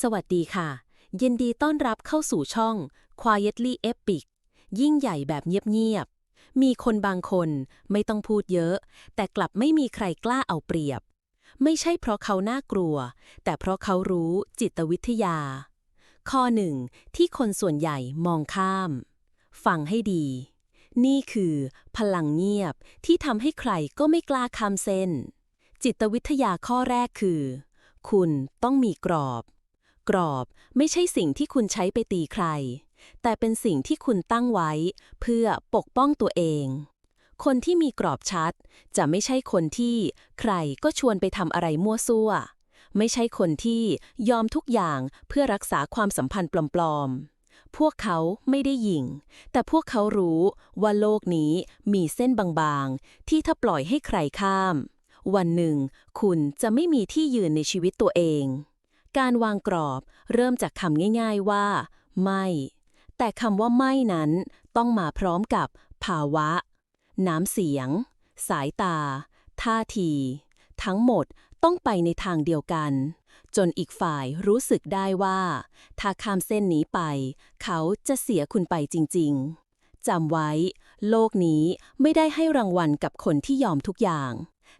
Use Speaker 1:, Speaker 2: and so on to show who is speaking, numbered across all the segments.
Speaker 1: สวัสดีค่ะ ยินดีต้อนรับเข้าสู่ช่อง Quietly Epic ยิ่งใหญ่แบบเงียบๆ มีคนบางคนไม่ต้องพูดเยอะ แต่กลับไม่มีใครกล้าเอาเปรียบ ไม่ใช่เพราะเขาน่ากลัว แต่เพราะเขารู้จิตวิทยา ข้อหนึ่งที่คนส่วนใหญ่มองข้าม ฟังให้ดี นี่คือ พลังเงียบที่ทำให้ใครก็ไม่กล้าข้ามเส้น จิตวิทยาข้อแรกคือ คุณต้องมีกรอบ กรอบไม่ใช่สิ่งที่คุณใช้ไปตีใคร แต่เป็นสิ่งที่คุณตั้งไว้ เพื่อปกป้องตัวเอง คนที่มีกรอบชัด จะไม่ใช่คนที่ใครก็ชวนไปทำอะไรมั่วซั่ว ไม่ใช่คนที่ยอมทุกอย่างเพื่อรักษาความสัมพันธ์ปลอมๆ พวกเขาไม่ได้ยิง แต่พวกเขารู้ว่าโลกนี้มีเส้นบางๆ ที่ถ้าปล่อยให้ใครข้าม วันหนึ่ง คุณจะไม่มีที่ยืนในชีวิตตัวเอง การวางกรอบเริ่มจากคำง่ายๆว่า ไม่ แต่คำว่าไม่นั้นต้องมาพร้อมกับภาวะ น้ำเสียง สายตา ท่าที ทั้งหมดต้องไปในทางเดียวกัน จนอีกฝ่ายรู้สึกได้ว่า ถ้าข้ามเส้นนี้ไป เขาจะเสียคุณไปจริง ๆจำไว้ โลกนี้ไม่ได้ให้รางวัลกับคนที่ยอมทุกอย่าง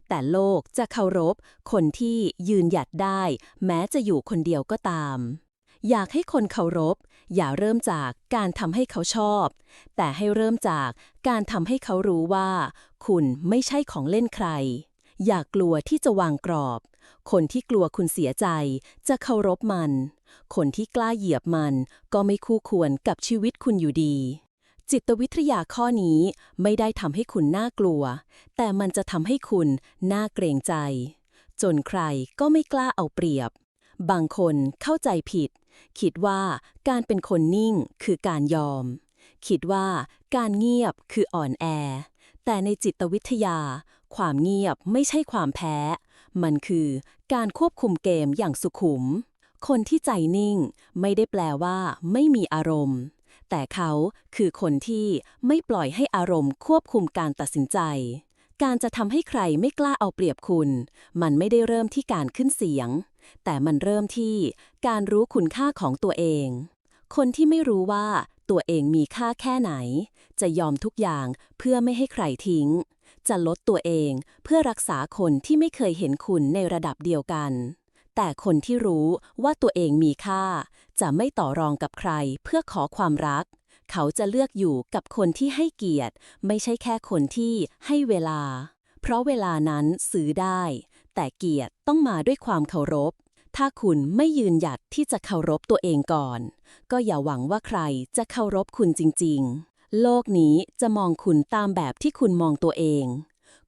Speaker 1: แต่โลกจะเคารพ คนที่ยืนหยัดได้ แม้จะอยู่คนเดียวก็ตาม อยากให้คนเคารพ อย่าเริ่มจากการทำให้เขาชอบ แต่ให้เริ่มจากการทำให้เขารู้ว่า คุณไม่ใช่ของเล่นใคร อย่ากลัวที่จะวางกรอบ คนที่กลัวคุณเสียใจ จะเคารพมัน คนที่กล้าเหยียบมัน ก็ไม่คู่ควรกับชีวิตคุณอยู่ดี จิตวิทยาข้อนี้ไม่ได้ทำให้คุณน่ากลัว แต่มันจะทำให้คุณน่าเกรงใจ จนใครก็ไม่กล้าเอาเปรียบ บางคนเข้าใจผิด คิดว่าการเป็นคนนิ่งคือการยอม คิดว่าการเงียบคืออ่อนแอ แต่ในจิตวิทยา ความเงียบไม่ใช่ความแพ้ มันคือการควบคุมเกมอย่างสุขุม คนที่ใจนิ่งไม่ได้แปลว่าไม่มีอารมณ์ แต่เขาคือคนที่ไม่ปล่อยให้อารมณ์ควบคุมการตัดสินใจ การจะทำให้ใครไม่กล้าเอาเปรียบคุณ มันไม่ได้เริ่มที่การขึ้นเสียง แต่มันเริ่มที่การรู้คุณค่าของตัวเอง คนที่ไม่รู้ว่าตัวเองมีค่าแค่ไหน จะยอมทุกอย่างเพื่อไม่ให้ใครทิ้ง จะลดตัวเองเพื่อรักษาคนที่ไม่เคยเห็นคุณในระดับเดียวกัน แต่คนที่รู้ว่าตัวเองมีค่า จะไม่ต่อรองกับใครเพื่อขอความรัก เขาจะเลือกอยู่กับคนที่ให้เกียรติ ไม่ใช่แค่คนที่ให้เวลา เพราะเวลานั้นซื้อได้ แต่เกียรติต้องมาด้วยความเคารพ ถ้าคุณไม่ยืนหยัดที่จะเคารพตัวเองก่อน ก็อย่าหวังว่าใครจะเคารพคุณจริง ๆ โลกนี้จะมองคุณตามแบบที่คุณมองตัวเอง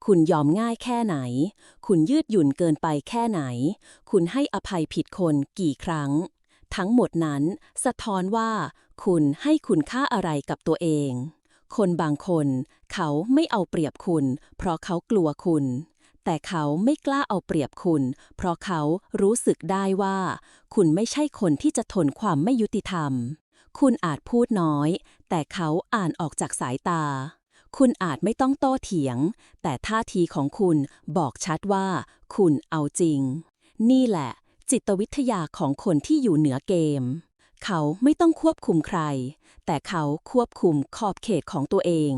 Speaker 1: คุณยอมง่ายแค่ไหน คุณยืดหยุ่นเกินไปแค่ไหน คุณให้อภัยผิดคนกี่ครั้ง ทั้งหมดนั้น สะท้อนว่า คุณให้คุณค่าอะไรกับตัวเอง คนบางคน เขาไม่เอาเปรียบคุณ เพราะเขากลัวคุณ แต่เขาไม่กล้าเอาเปรียบคุณ เพราะเขารู้สึกได้ว่า คุณไม่ใช่คนที่จะทนความไม่ยุติธรรม คุณอาจพูดน้อย แต่เขาอ่านออกจากสายตา คุณอาจไม่ต้องโต้เถียง แต่ท่าทีของคุณบอกชัดว่า คุณเอาจริง นี่แหละ จิตวิทยาของคนที่อยู่เหนือเกม เขาไม่ต้องควบคุมใคร แต่เขาควบคุมขอบเขตของตัวเอง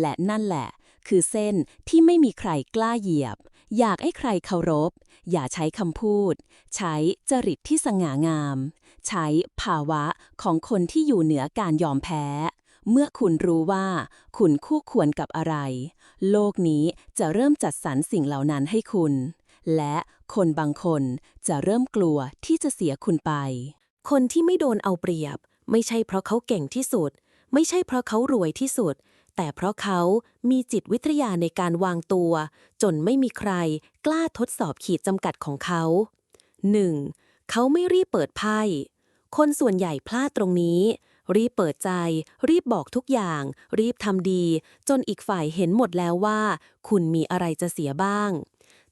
Speaker 1: และนั่นแหละ คือเส้นที่ไม่มีใครกล้าเหยียบ อยากให้ใครเคารพ อย่าใช้คำพูด ใช้จริตที่สง่างาม ใช้ภาวะของคนที่อยู่เหนือการยอมแพ้ เมื่อคุณรู้ว่า คุณคู่ควรกับอะไร โลกนี้จะเริ่มจัดสรรสิ่งเหล่านั้นให้คุณ และคนบางคนจะเริ่มกลัวที่จะเสียคุณไป คนที่ไม่โดนเอาเปรียบ ไม่ใช่เพราะเขาเก่งที่สุด ไม่ใช่เพราะเขารวยที่สุด แต่เพราะเขามีจิตวิทยาในการวางตัว จนไม่มีใครกล้าทดสอบขีดจำกัดของเขา 1. เขาไม่รีบเปิดไพ่ คนส่วนใหญ่พลาดตรงนี้ รีบเปิดใจ รีบบอกทุกอย่าง รีบทำดี จนอีกฝ่ายเห็นหมดแล้วว่า คุณมีอะไรจะเสียบ้าง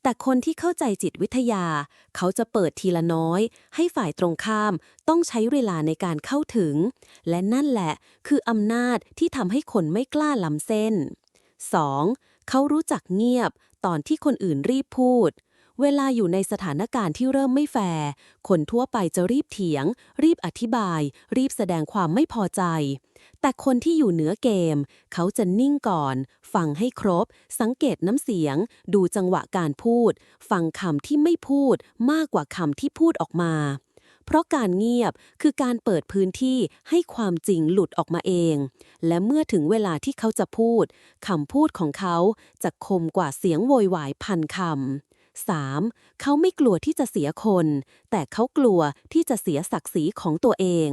Speaker 1: แต่คนที่เข้าใจจิตวิทยา เขาจะเปิดทีละน้อย ให้ฝ่ายตรงข้ามต้องใช้เวลาในการเข้าถึง และนั่นแหละคืออำนาจที่ทำให้คนไม่กล้าล้ำเส้น 2. เขารู้จักเงียบตอนที่คนอื่นรีบพูด เวลาอยู่ในสถานการณ์ที่เริ่มไม่แฟร์ คนทั่วไปจะรีบเถียง รีบอธิบาย รีบแสดงความไม่พอใจ แต่คนที่อยู่เหนือเกม เขาจะนิ่งก่อน ฟังให้ครบ สังเกตน้ำเสียง ดูจังหวะการพูด ฟังคำที่ไม่พูด มากกว่าคำที่พูดออกมา เพราะการเงียบคือการเปิดพื้นที่ให้ความจริงหลุดออกมาเอง และเมื่อถึงเวลาที่เขาจะพูดคำพูดของเขาจะคมกว่าเสียงโวยวายพันคำ 3. เขาไม่กลัวที่จะเสียคน แต่เขากลัวที่จะเสียศักดิ์ศรีของตัวเอง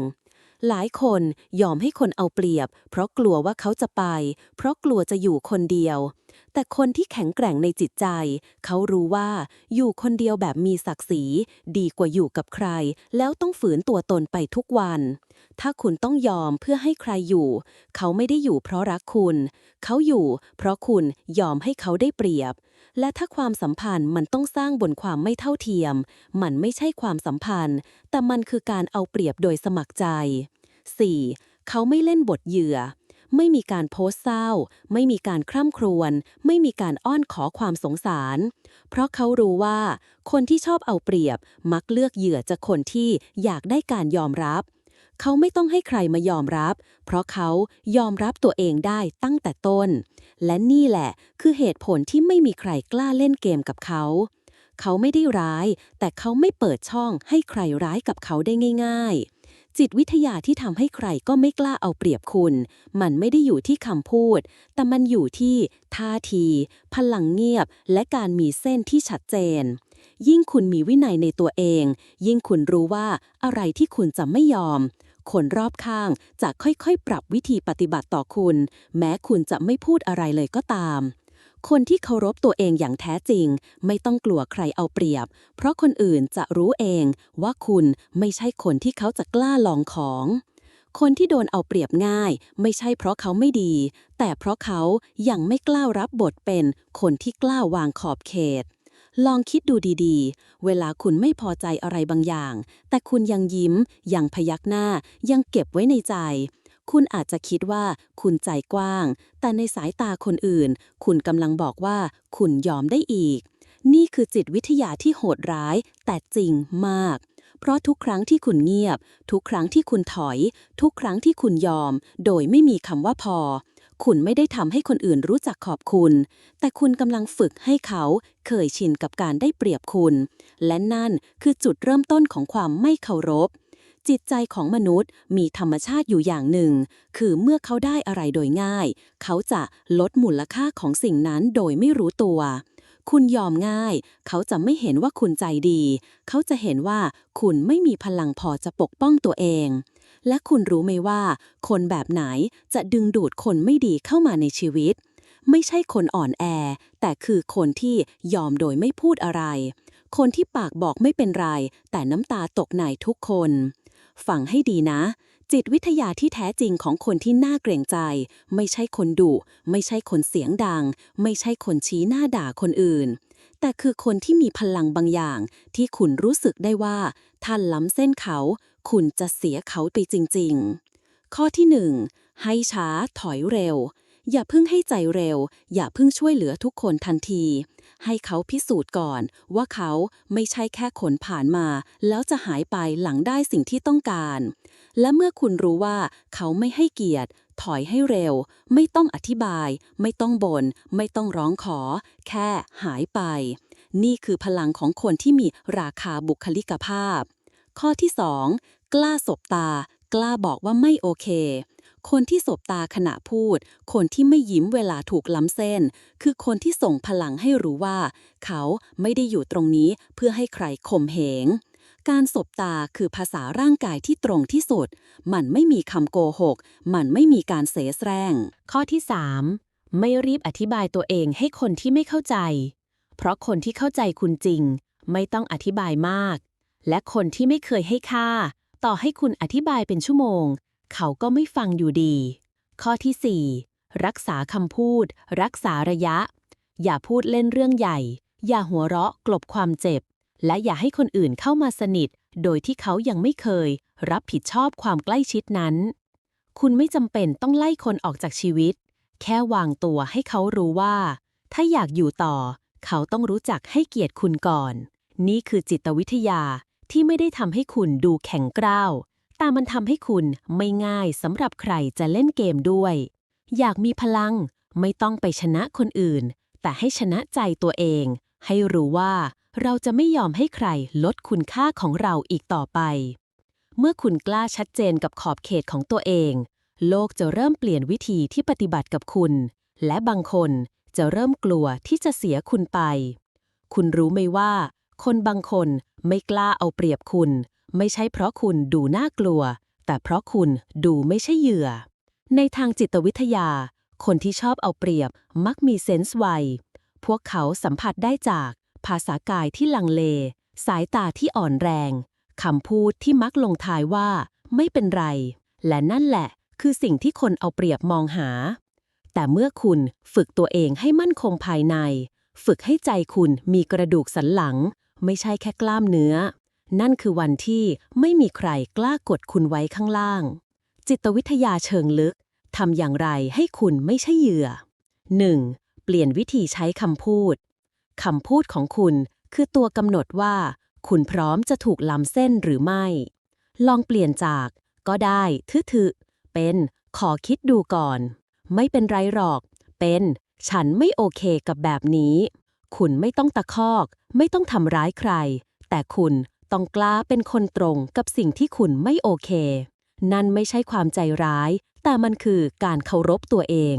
Speaker 1: หลายคนยอมให้คนเอาเปรียบ เพราะกลัวว่าเขาจะไป เพราะกลัวจะอยู่คนเดียว แต่คนที่แข็งแกร่งในจิตใจ เขารู้ว่าอยู่คนเดียวแบบมีศักดิ์ศรีดีกว่าอยู่กับใคร แล้วต้องฝืนตัวตนไปทุกวัน ถ้าคุณต้องยอมเพื่อให้ใครอยู่ เขาไม่ได้อยู่เพราะรักคุณ เขาอยู่ เพราะคุณยอมให้เขาได้เปรียบ และถ้าความสัมพันธ์มันต้องสร้างบนความไม่เท่าเทียม มันไม่ใช่ความสัมพันธ์ แต่มันคือการเอาเปรียบโดยสมัครใจ 4. เขาไม่เล่นบทเหยื่อ ไม่มีการโพสเศร้า ไม่มีการคร่ำครวญ ไม่มีการอ้อนขอความสงสาร เพราะเขารู้ว่า คนที่ชอบเอาเปรียบ มักเลือกเหยื่อจากคนที่อยากได้การยอมรับ เขาไม่ต้องให้ใครมายอมรับ เพราะเขายอมรับตัวเองได้ตั้งแต่ต้น และนี่แหละคือเหตุผลที่ไม่มีใครกล้าเล่นเกมกับเขา เขาไม่ได้ร้าย แต่เขาไม่เปิดช่องให้ใครร้ายกับเขาได้ง่าย ๆ จิตวิทยาที่ทำให้ใครก็ไม่กล้าเอาเปรียบคุณ มันไม่ได้อยู่ที่คำพูด แต่มันอยู่ที่ท่าที พลังเงียบ และการมีเส้นที่ชัดเจนยิ่งคุณมีวินัยในตัวเอง ยิ่งคุณรู้ว่าอะไรที่คุณจะไม่ยอม คนรอบข้างจะค่อยๆ ปรับวิธีปฏิบัติต่อคุณ แม้คุณจะไม่พูดอะไรเลยก็ตาม คนที่เคารพตัวเองอย่างแท้จริง ไม่ต้องกลัวใครเอาเปรียบ เพราะคนอื่นจะรู้เองว่าคุณไม่ใช่คนที่เขาจะกล้าลองของคนที่โดนเอาเปรียบง่าย ไม่ใช่เพราะเขาไม่ดี แต่เพราะเขายังไม่กล้ารับบทเป็นคนที่กล้าวางขอบเขต ลองคิดดูดีๆ เวลาคุณไม่พอใจอะไรบางอย่าง แต่คุณยังยิ้ม ยังพยักหน้า ยังเก็บไว้ในใจ คุณอาจจะคิดว่าคุณใจกว้าง แต่ในสายตาคนอื่น คุณกำลังบอกว่าคุณยอมได้อีก นี่คือจิตวิทยาที่โหดร้าย แต่จริงมาก เพราะทุกครั้งที่คุณเงียบ ทุกครั้งที่คุณถอย ทุกครั้งที่คุณยอม โดยไม่มีคำว่าพอ คุณไม่ได้ทำให้คนอื่นรู้จักขอบคุณ แต่คุณกำลังฝึกให้เขาเคยชินกับการได้เปรียบคุณ และนั่นคือจุดเริ่มต้นของความไม่เคารพ จิตใจของมนุษย์มีธรรมชาติอยู่อย่างหนึ่ง คือเมื่อเขาได้อะไรโดยง่าย เขาจะลดมูลค่าของสิ่งนั้นโดยไม่รู้ตัว คุณยอมง่าย เขาจะไม่เห็นว่าคุณใจดี เขาจะเห็นว่าคุณไม่มีพลังพอจะปกป้องตัวเอง และคุณรู้ไหมว่า คนแบบไหนจะดึงดูดคนไม่ดีเข้ามาในชีวิต ไม่ใช่คนอ่อนแอ แต่คือคนที่ยอมโดยไม่พูดอะไร คนที่ปากบอกไม่เป็นไร แต่น้ำตาตกในทุกคน ฟังให้ดีนะ จิตวิทยาที่แท้จริงของคนที่น่าเกรงใจ ไม่ใช่คนดุ ไม่ใช่คนเสียงดัง ไม่ใช่คนชี้หน้าด่าคนอื่นแต่คือคนที่มีพลังบางอย่าง ที่คุณรู้สึกได้ว่าถ้านล้ำเส้นเขา คุณจะเสียเขาไปจริง ๆ ข้อที่หนึ่งให้ช้าถอยเร็ว อย่าเพิ่งให้ใจเร็ว อย่าเพิ่งช่วยเหลือทุกคนทันที ให้เขาพิสูจน์ก่อน ว่าเขาไม่ใช่แค่คนผ่านมา แล้วจะหายไปหลังได้สิ่งที่ต้องการ และเมื่อคุณรู้ว่าเขาไม่ให้เกียรติ ถอยให้เร็ว ไม่ต้องอธิบาย ไม่ต้องบน่นไม่ต้องร้องขอ แค่หายไป นี่คือพลังของคนที่มีราคาบุคลิกภาพ ข้อที่ 2 กล้าสบตา กล้าบอกว่าไม่โอเค คนที่สบตาขณะพูด คนที่ไม่ยิ้มเวลาถูกล้ำเส้น คือคนที่ส่งพลังให้รู้ว่า เขาไม่ได้อยู่ตรงนี้เพื่อให้ใครข่มเหงการสบตาคือภาษาร่างกายที่ตรงที่สุด มันไม่มีคำโกหก มันไม่มีการเสแสร้ง ข้อที่ 3 ไม่รีบอธิบายตัวเองให้คนที่ไม่เข้าใจ เพราะคนที่เข้าใจคุณจริง ไม่ต้องอธิบายมาก และคนที่ไม่เคยให้ค่า ต่อให้คุณอธิบายเป็นชั่วโมง เขาก็ไม่ฟังอยู่ดี ข้อที่ 4 รักษาคำพูด รักษาระยะ อย่าพูดเล่นเรื่องใหญ่ อย่าหัวเราะกลบความเจ็บ และอย่าให้คนอื่นเข้ามาสนิท โดยที่เขายังไม่เคย รับผิดชอบความใกล้ชิดนั้น คุณไม่จำเป็นต้องไล่คนออกจากชีวิต แค่วางตัวให้เขารู้ว่า ถ้าอยากอยู่ต่อ เขาต้องรู้จักให้เกียรติคุณก่อน นี่คือจิตวิทยา ที่ไม่ได้ทำให้คุณดูแข็งกร้าว แต่มันทำให้คุณไม่ง่ายสำหรับใครจะเล่นเกมด้วย อยากมีพลัง ไม่ต้องไปชนะคนอื่น แต่ให้ชนะใจตัวเอง ให้รู้ว่าเราจะไม่ยอมให้ใครลดคุณค่าของเราอีกต่อไป เมื่อคุณกล้าชัดเจนกับขอบเขตของตัวเอง โลกจะเริ่มเปลี่ยนวิธีที่ปฏิบัติกับคุณ และบางคนจะเริ่มกลัวที่จะเสียคุณไป คุณรู้ไหมว่า คนบางคนไม่กล้าเอาเปรียบคุณ ไม่ใช่เพราะคุณดูน่ากลัว แต่เพราะคุณดูไม่ใช่เหยื่อ ในทางจิตวิทยา คนที่ชอบเอาเปรียบมักมีเซนส์ไว พวกเขาสัมผัสได้จาก ภาษากายที่ลังเล สายตาที่อ่อนแรงคำพูดที่มักลงท้ายว่า ไม่เป็นไร และนั่นแหละ คือสิ่งที่คนเอาเปรียบมองหา แต่เมื่อคุณฝึกตัวเองให้มั่นคงภายใน ฝึกให้ใจคุณมีกระดูกสันหลัง ไม่ใช่แค่กล้ามเนื้อ นั่นคือวันที่ไม่มีใครกล้ากดคุณไว้ข้างล่าง จิตวิทยาเชิงลึกทำอย่างไรให้คุณไม่ใช่เหยื่อ 1. เปลี่ยนวิธีใช้คำพูดคำพูดของคุณคือตัวกำหนดว่า คุณพร้อมจะถูกล้ำเส้นหรือไม่ ลองเปลี่ยนจาก ก็ได้ทึๆเป็นขอคิดดูก่อน ไม่เป็นไรหรอก เป็น ฉันไม่โอเคกับแบบนี้ คุณไม่ต้องตะคอก ไม่ต้องทำร้ายใคร แต่คุณต้องกล้าเป็นคนตรงกับสิ่งที่คุณไม่โอเค นั่นไม่ใช่ความใจร้าย แต่มันคือการเคารพตัวเอง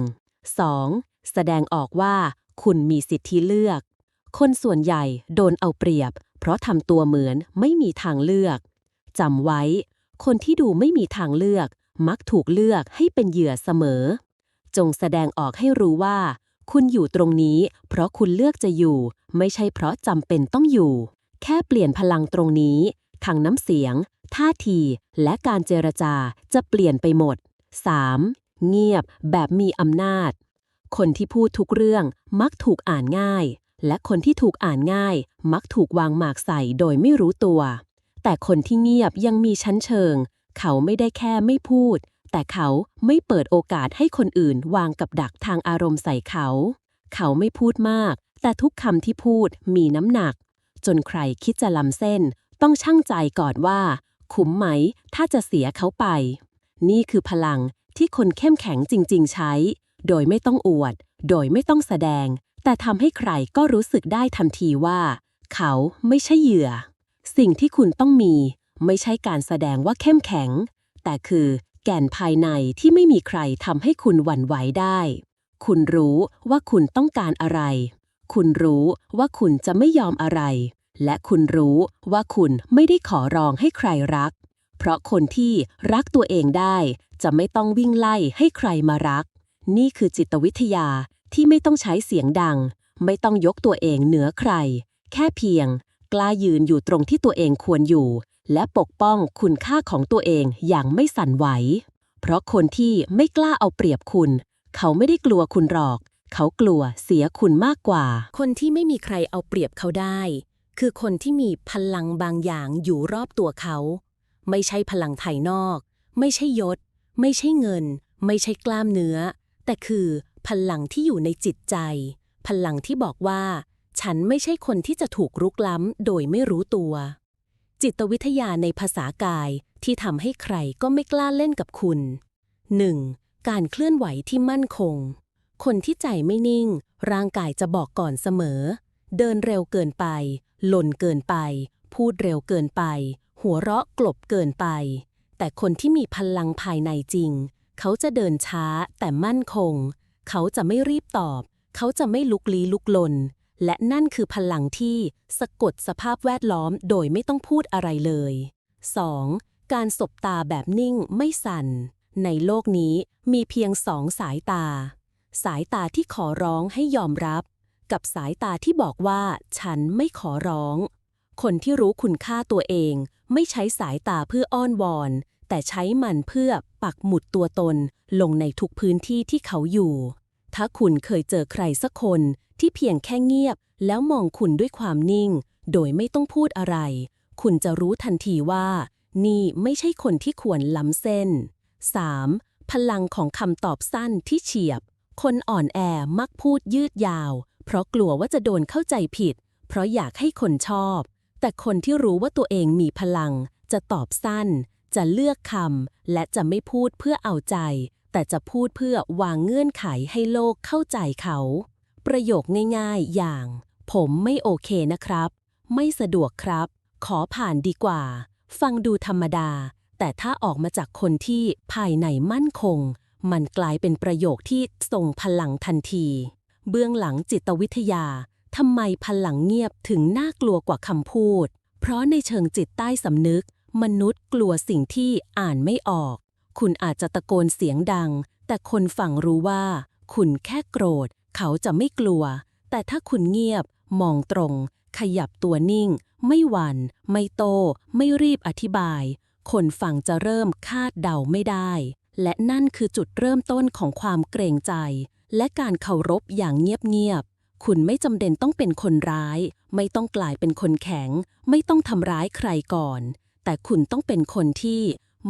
Speaker 1: 2. แสดงออกว่าคุณมีสิทธิเลือก คนส่วนใหญ่โดนเอาเปรียบ เพราะทำตัวเหมือนไม่มีทางเลือกจำไว้ คนที่ดูไม่มีทางเลือก มักถูกเลือกให้เป็นเหยื่อเสมอ จงแสดงออกให้รู้ว่า คุณอยู่ตรงนี้ เพราะคุณเลือกจะอยู่ ไม่ใช่เพราะจำเป็นต้องอยู่ แค่เปลี่ยนพลังตรงนี้ทางน้ำเสียง ท่าที และการเจรจาจะเปลี่ยนไปหมด 3. เงียบแบบมีอำนาจ คนที่พูดทุกเรื่องมักถูกอ่านง่าย และคนที่ถูกอ่านง่าย มักถูกวางหมากใส่โดยไม่รู้ตัว แต่คนที่เงียบยังมีชั้นเชิง เขาไม่ได้แค่ไม่พูด แต่เขาไม่เปิดโอกาสให้คนอื่นวางกับดักทางอารมณ์ใส่เขา เขาไม่พูดมาก แต่ทุกคำที่พูดมีน้ำหนัก จนใครคิดจะล้ำเส้น ต้องชั่งใจก่อนว่า คุ้มไหม ถ้าจะเสียเขาไป นี่คือพลังที่คนเข้มแข็งจริง ๆ ใช้ โดยไม่ต้องอวด โดยไม่ต้องแสดง แต่ทำให้ใครก็รู้สึกได้ทันทีว่า เขาไม่ใช่เหยื่อ สิ่งที่คุณต้องมี ไม่ใช่การแสดงว่าเข้มแข็ง แต่คือ แก่นภายในที่ไม่มีใครทำให้คุณหวั่นไหวได้ คุณรู้ว่าคุณต้องการอะไร คุณรู้ว่าคุณจะไม่ยอมอะไร และคุณรู้ว่าคุณไม่ได้ขอร้องให้ใครรัก เพราะคนที่รักตัวเองได้ จะไม่ต้องวิ่งไล่ให้ใครมารัก นี่คือจิตวิทยาที่ไม่ต้องใช้เสียงดัง ไม่ต้องยกตัวเองเหนือใคร แค่เพียง กล้ายืนอยู่ตรงที่ตัวเองควรอยู่ และปกป้องคุณค่าของตัวเองอย่างไม่สั่นไหว เพราะคนที่ไม่กล้าเอาเปรียบคุณ เขาไม่ได้กลัวคุณหรอก เขากลัวเสียคุณมากกว่า
Speaker 2: คนที่ไม่มีใครเอาเปรียบเขาได้ คือคนที่มีพลังบางอย่างอยู่รอบตัวเขา ไม่ใช่พลังภายนอก ไม่ใช่ยศ ไม่ใช่เงิน ไม่ใช่กล้ามเนื้อ แต่คือพลังที่อยู่ในจิตใจ พลังที่บอกว่า ฉันไม่ใช่คนที่จะถูกรุกล้ำโดยไม่รู้ตัว จิตวิทยาในภาษากายที่ทำให้ใครก็ไม่กล้าเล่นกับคุณ 1. การเคลื่อนไหวที่มั่นคง คนที่ใจไม่นิ่ง ร่างกายจะบอกก่อนเสมอ เดินเร็วเกินไป หล่นเกินไป พูดเร็วเกินไป หัวเราะกลบเกินไป แต่คนที่มีพลังภายในจริง เขาจะเดินช้าแต่มั่นคง เขาจะไม่รีบตอบ เขาจะไม่ลุกลี้ลุกลน และนั่นคือพลังที่สะกดสภาพแวดล้อมโดยไม่ต้องพูดอะไรเลย 2. การสบตาแบบนิ่งไม่สั่น ในโลกนี้มีเพียงสองสายตา สายตาที่ขอร้องให้ยอมรับ กับสายตาที่บอกว่าฉันไม่ขอร้อง คนที่รู้คุณค่าตัวเอง ไม่ใช้สายตาเพื่ออ้อนวอน แต่ใช้มันเพื่อปักหมุดตัวตนลงในทุกพื้นที่ที่เขาอยู่ถ้าคุณเคยเจอใครสักคน ที่เพียงแค่เงียบ แล้วมองคุณด้วยความนิ่ง โดยไม่ต้องพูดอะไร คุณจะรู้ทันทีว่า นี่ไม่ใช่คนที่ควรล้ำเส้น 3. พลังของคำตอบสั้นที่เฉียบ คนอ่อนแอมักพูดยืดยาว เพราะกลัวว่าจะโดนเข้าใจผิด เพราะอยากให้คนชอบ แต่คนที่รู้ว่าตัวเองมีพลัง จะตอบสั้น จะเลือกคำและจะไม่พูดเพื่อเอาใจแต่จะพูดเพื่อวางเงื่อนไขให้โลกเข้าใจเขา ประโยคง่ายๆ อย่าง ผมไม่โอเคนะครับ ไม่สะดวกครับ ขอผ่านดีกว่า ฟังดูธรรมดา แต่ถ้าออกมาจากคนที่ภายในมั่นคง มันกลายเป็นประโยคที่ส่งพลังทันที เบื้องหลังจิตวิทยาทำไมพลังเงียบถึงน่ากลัวกว่าคำพูด เพราะในเชิงจิตใต้สำนึก มนุษย์กลัวสิ่งที่อ่านไม่ออก คุณอาจจะตะโกนเสียงดัง แต่คนฟังรู้ว่า คุณแค่โกรธ เขาจะไม่กลัว แต่ถ้าคุณเงียบ มองตรง ขยับตัวนิ่ง ไม่หวัน่น ไม่โต ไม่รีบอธิบาย คนฟังจะเริ่มคาดเดาไม่ได้ และนั่นคือจุดเริ่มต้นของความเกรงใจ และการเคารพอย่างเงียบๆ คุณไม่จำเป็นต้องเป็นคนร้าย ไม่ต้องกลายเป็นคนแข็ง ไม่ต้องทำร้ายใครก่อน แต่คุณต้องเป็นคนที่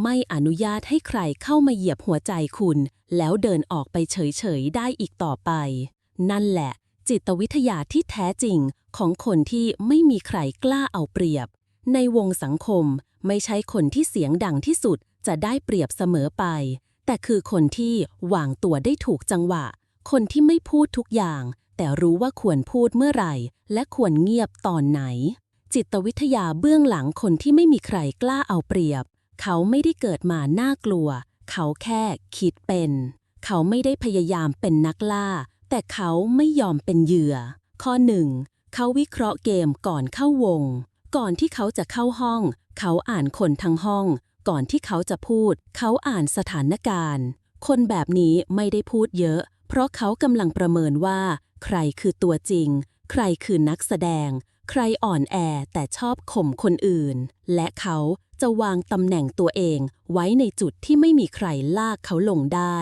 Speaker 2: ไม่อนุญาตให้ใครเข้ามาเหยียบหัวใจคุณ แล้วเดินออกไปเฉยๆได้อีกต่อไป นั่นแหละ จิตวิทยาที่แท้จริงของคนที่ไม่มีใครกล้าเอาเปรียบ ในวงสังคมไม่ใช่คนที่เสียงดังที่สุดจะได้เปรียบเสมอไป แต่คือคนที่วางตัวได้ถูกจังหวะ คนที่ไม่พูดทุกอย่าง แต่รู้ว่าควรพูดเมื่อไหร่ และควรเงียบตอนไหน จิตวิทยาเบื้องหลังคนที่ไม่มีใครกล้าเอาเปรียบ เขาไม่ได้เกิดมาน่ากลัว เขาแค่คิดเป็น เขาไม่ได้พยายามเป็นนักล่า แต่เขาไม่ยอมเป็นเหยื่อ ข้อหนึ่งเขาวิเคราะห์เกมก่อนเข้าวง ก่อนที่เขาจะเข้าห้อง เขาอ่านคนทั้งห้อง ก่อนที่เขาจะพูด เขาอ่านสถานการณ์ คนแบบนี้ไม่ได้พูดเยอะ เพราะเขากำลังประเมินว่า ใครคือตัวจริง ใครคือนักแสดง ใครอ่อนแอแต่ชอบข่มคนอื่น และเขา จะวางตำแหน่งตัวเองไว้ในจุดที่ไม่มีใครลากเขาลงได้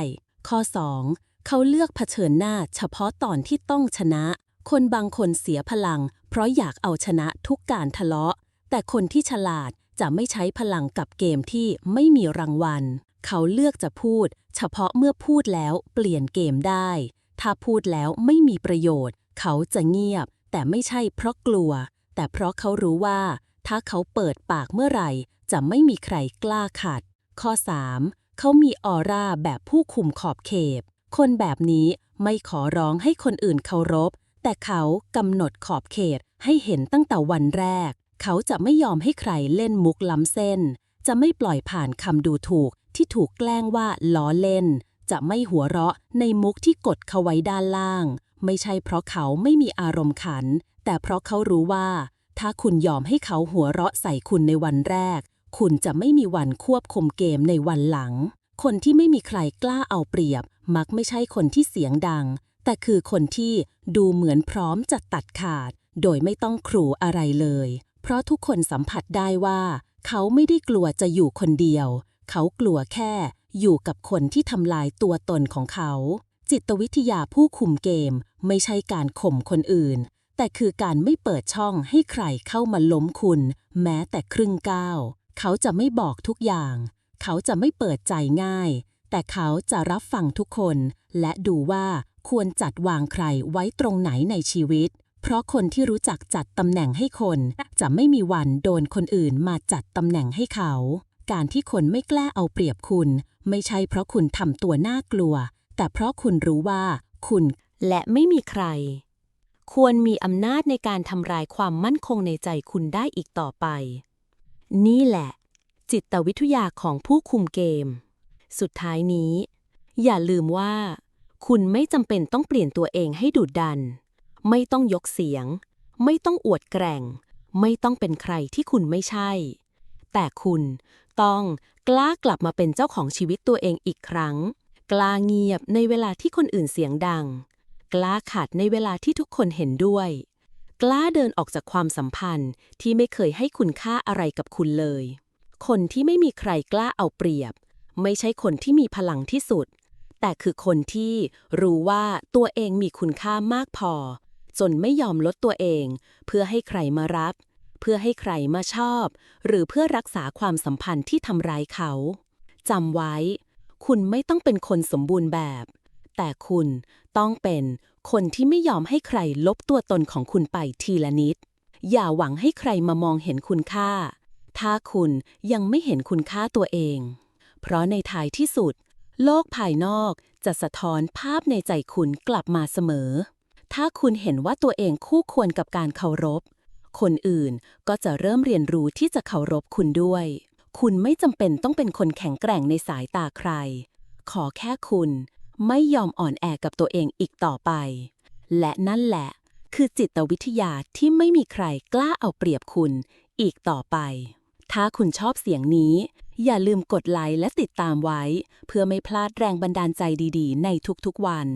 Speaker 2: ข้อ 2. เขาเลือกเผชิญหน้าเฉพาะตอนที่ต้องชนะ คนบางคนเสียพลัง เพราะอยากเอาชนะทุกการทะเลาะ แต่คนที่ฉลาดจะไม่ใช้พลังกับเกมที่ไม่มีรางวัล เขาเลือกจะพูด เฉพาะเมื่อพูดแล้วเปลี่ยนเกมได้ ถ้าพูดแล้วไม่มีประโยชน์ เขาจะเงียบ แต่ไม่ใช่เพราะกลัว แต่เพราะเขารู้ว่า ถ้าเขาเปิดปากเมื่อไหร่ จะไม่มีใครกล้าขัด ข้อ 3. เขามีออร่าแบบผู้คุมขอบเขตคนแบบนี้ไม่ขอร้องให้คนอื่นเคารพ แต่เขากำหนดขอบเขตให้เห็นตั้งแต่วันแรก เขาจะไม่ยอมให้ใครเล่นมุกล้ำเส้น จะไม่ปล่อยผ่านคำดูถูกที่ถูกแกล้งว่าล้อเล่น จะไม่หัวเราะในมุกที่กดเขาไว้ด้านล่าง ไม่ใช่เพราะเขาไม่มีอารมณ์ขัน แต่เพราะเขารู้ว่า ถ้าคุณยอมให้เขาหัวเราะใส่คุณในวันแรก คุณจะไม่มีวันควบคุมเกมในวันหลัง คนที่ไม่มีใครกล้าเอาเปรียบ มักไม่ใช่คนที่เสียงดัง แต่คือคนที่ดูเหมือนพร้อมจะตัดขาด โดยไม่ต้องครูอะไรเลย เพราะทุกคนสัมผัสได้ว่า เขาไม่ได้กลัวจะอยู่คนเดียว เขากลัวแค่อยู่กับคนที่ทำลายตัวตนของเขา จิตวิทยาผู้คุมเกมไม่ใช่การข่มคนอื่น แต่คือการไม่เปิดช่องให้ใครเข้ามาล้มคุณ แม้แต่ครึ่งก้าว เขาจะไม่บอกทุกอย่าง เขาจะไม่เปิดใจง่าย แต่เขาจะรับฟังทุกคน และดูว่าควรจัดวางใครไว้ตรงไหนในชีวิต เพราะคนที่รู้จักจัดตำแหน่งให้คน จะไม่มีวันโดนคนอื่นมาจัดตำแหน่งให้เขา การที่คนไม่กล้าเอาเปรียบคุณ ไม่ใช่เพราะคุณทำตัวน่ากลัว แต่เพราะคุณรู้ว่า คุณ
Speaker 1: และไม่มีใคร ควรมีอำนาจในการทำลายความมั่นคงในใจคุณได้อีกต่อไป นี่แหละ จิตวิทยาของผู้คุมเกม สุดท้ายนี้ อย่าลืมว่า คุณไม่จำเป็นต้องเปลี่ยนตัวเองให้ดุดดัน ไม่ต้องยกเสียง ไม่ต้องอวดแกร่ง ไม่ต้องเป็นใครที่คุณไม่ใช่ แต่คุณต้องกล้ากลับมาเป็นเจ้าของชีวิตตัวเองอีกครั้ง กล้าเงียบในเวลาที่คนอื่นเสียงดัง กล้าขัดในเวลาที่ทุกคนเห็นด้วย กล้าเดินออกจากความสัมพันธ์ที่ไม่เคยให้คุณค่าอะไรกับคุณเลย คนที่ไม่มีใครกล้าเอาเปรียบ ไม่ใช่คนที่มีพลังที่สุด แต่คือคนที่รู้ว่าตัวเองมีคุณค่ามากพอ จนไม่ยอมลดตัวเอง เพื่อให้ใครมารับ เพื่อให้ใครมาชอบ หรือเพื่อรักษาความสัมพันธ์ที่ทำร้ายเขาจำไว้ คุณไม่ต้องเป็นคนสมบูรณ์แบบ
Speaker 2: แต่คุณต้องเป็นคนที่ไม่ยอมให้ใครลบตัวตนของคุณไปทีละนิด อย่าหวังให้ใครมามองเห็นคุณค่า ถ้าคุณยังไม่เห็นคุณค่าตัวเอง เพราะในท้ายที่สุด โลกภายนอกจะสะท้อนภาพในใจคุณกลับมาเสมอ ถ้าคุณเห็นว่าตัวเองคู่ควรกับการเคารพ คนอื่นก็จะเริ่มเรียนรู้ที่จะเคารพคุณด้วย คุณไม่จำเป็นต้องเป็นคนแข็งแกร่งในสายตาใคร ขอแค่คุณ ไม่ยอมอ่อนแอกับตัวเองอีกต่อไป และนั่นแหละ คือจิตวิทยาที่ไม่มีใครกล้าเอาเปรียบคุณอีกต่อไป ถ้าคุณชอบเสียงนี้ อย่าลืมกดไลค์และติดตามไว้ เพื่อไม่พลาดแรงบันดาลใจดีๆ ในทุกๆวัน